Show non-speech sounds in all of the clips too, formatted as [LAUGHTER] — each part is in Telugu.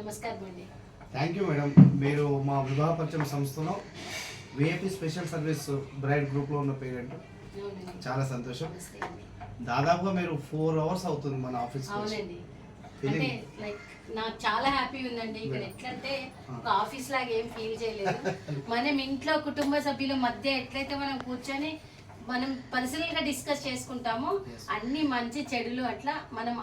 నమస్కారం అండి. థ్యాంక్ యూ మేడం మీరు మా వివాహ పరిచయం సంస్థలో విఐపి స్పెషల్ సర్వీస్ బ్రైడ్ గ్రూప్లో ఉన్న పేరెంట్. చాలా సంతోషం. దాదాపుగా మీరు ఫోర్ అవర్స్ అవుతుంది మన ఆఫీస్ అవునండి. Feeling- అంటే లైక్ నాకు చాలా హ్యాపీ ఉందండి. ఇక్కడ. ఎట్లంటే ఒక ఆఫీస్ లాగా ఏం ఫీల్ చేయలేదు. [LAUGHS] మనం ఇంట్లో కుటుంబ సభ్యుల మధ్య ఎట్లయితే మనం కూర్చొని మనం పర్సనల్గా డిస్కస్ చేసుకుంటామో. అన్ని మంచి చెడులు అట్లా మనం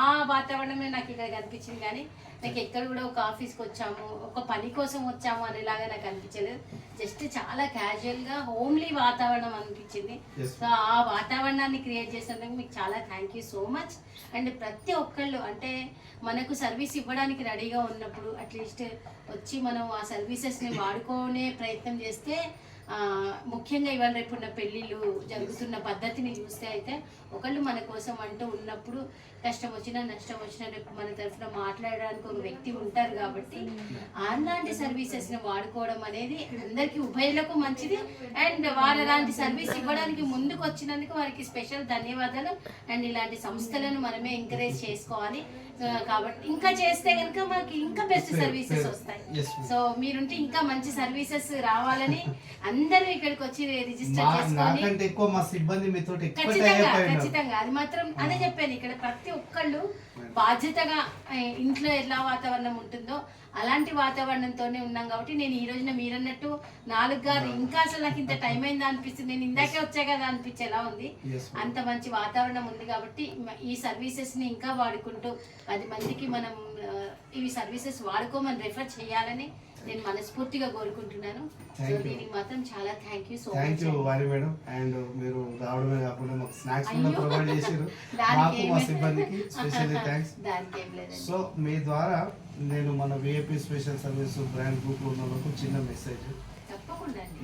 ఆ వాతావరణమే నాకు ఇక్కడ కనిపించింది కానీ నాకు ఎక్కడ కూడా ఒక ఆఫీస్కి వచ్చాము ఒక పని కోసం వచ్చాము అనేలాగా నాకు అనిపించలేదు. జస్ట్ చాలా క్యాజువల్గా హోమ్లీ వాతావరణం అనిపించింది. సో ఆ వాతావరణాన్ని క్రియేట్ చేసినందుకు మీకు చాలా thank you so much and ప్రతి ఒక్కళ్ళు అంటే మనకు సర్వీస్ ఇవ్వడానికి రెడీగా ఉన్నప్పుడు అట్లీస్ట్ వచ్చి మనం ఆ సర్వీసెస్ని వాడుకునే ప్రయత్నం చేస్తే ముఖ్యంగా ఇవాళ రేపు ఉన్న పెళ్ళిళ్ళు జరుగుతున్న పద్ధతిని చూస్తే అయితే ఒకళ్ళు మన కోసం అంటూ ఉన్నప్పుడు కష్టం వచ్చినా నష్టం వచ్చినా రేపు మన తరఫున మాట్లాడడానికి ఒక వ్యక్తి ఉంటారు కాబట్టి అలాంటి సర్వీసెస్ని వాడుకోవడం అనేది అందరికీ ఉభయలకు మంచిది. అండ్ వారు అలాంటి సర్వీస్ ఇవ్వడానికి ముందుకు వచ్చినందుకు వారికి స్పెషల్ ధన్యవాదాలు. అండ్ ఇలాంటి సంస్థలను మనమే ఎంకరేజ్ చేసుకోవాలి. కాబట్టి ఇంకా చేస్తే కనుక మనకి ఇంకా బెస్ట్ సర్వీసెస్ వస్తాయి. సో మీరుంటే ఇంకా మంచి సర్వీసెస్ రావాలని అందరూ ఇక్కడికి వచ్చి రిజిస్టర్ చేసుకొని నాకంటే ఎక్కువ మా సిబ్బంది మీతో ఖచ్చితంగా అది మాత్రం అదే చెప్పాను ఇక్కడ ప్రతి ఒక్కళ్ళు బాధ్యతగా ఆ, ఇంట్లో ఎలా వాతావరణం ఉంటుందో అలాంటి వాతావరణంతోనే ఉన్నాం కాబట్టి నేను ఈ రోజున మీరన్నట్టు నాలుగు గారు ఇంకా అసలు నాకు ఇంత టైం అయిందా అనిపిస్తుంది. నేను ఇందాకే వచ్చా కదా అనిపించేలా ఉంది. Yes, ma'am. అంత మంచి వాతావరణం ఉంది కాబట్టి మ- ఈ సర్వీసెస్ని ఇంకా వాడుకుంటూ పది మందికి మనం ఆ, ఇవి సర్వీసెస్ వాడుకోమని రెఫర్ చేయాలని నేను మనస్ఫూర్తిగా కోరుకుంటున్నాను. సో. దీనికి మాత్రం చాలా thank you so thank you వారి మేడం అండ్ మీరు రావడమే కాకుండా మాకు స్నాక్స్ కూడా. ప్రొవైడ్ చేశారు. [LAUGHS] మాకు మా సిబ్బందికి స్పెషల్లీ [LAUGHS] థ్యాంక్స్ సో మీ ద్వారా నేను మన విఐపి స్పెషల్ సర్వీస్ బ్రాండ్ గ్రూప్లో ఉన్న వాళ్ళకు చిన్న మెసేజ్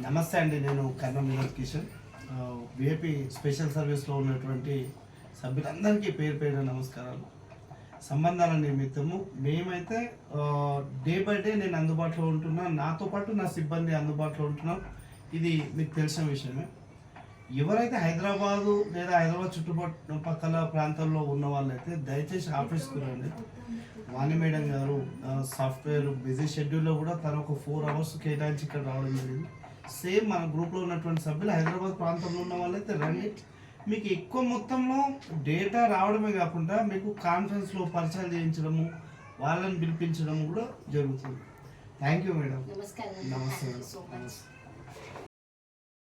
నమస్తే అండి నేను కర్ణం వినోద్ కిషన్. విఐపి స్పెషల్ సర్వీస్లో ఉన్నటువంటి సభ్యులందరికీ పేరు పేరు నమస్కారాలు. సంబంధాల నిమిత్తము. మేమైతే డే బై డే నేను అందుబాటులో ఉంటున్నా. నాతో పాటు నా సిబ్బంది అందుబాటులో ఉంటున్నాం. ఇది మీకు తెలిసిన విషయమే. ఎవరైతే హైదరాబాదు లేదా హైదరాబాద్ చుట్టుపక్కల ప్రాంతాల్లో ఉన్న వాళ్ళైతే దయచేసి ఆఫీస్కి రండి. Vani madam garu software busy షెడ్యూల్లో కూడా తను ఒక ఫోర్ అవర్స్ కేటాయించి ఇక్కడ రావడం జరిగింది. సేమ్ మన గ్రూప్లో ఉన్నటువంటి సభ్యులు హైదరాబాద్ ప్రాంతంలో ఉన్న వాళ్ళైతే రండి. మీకు ఎక్కువ మొత్తంలో డేటా రావడమే కాకుండా మీకు కాన్ఫరెన్స్లో పరిచయాలు చేయించడము వాళ్ళని పిలిపించడం కూడా జరుగుతుంది. థ్యాంక్ యూ మేడం నమస్కారం. నమస్తే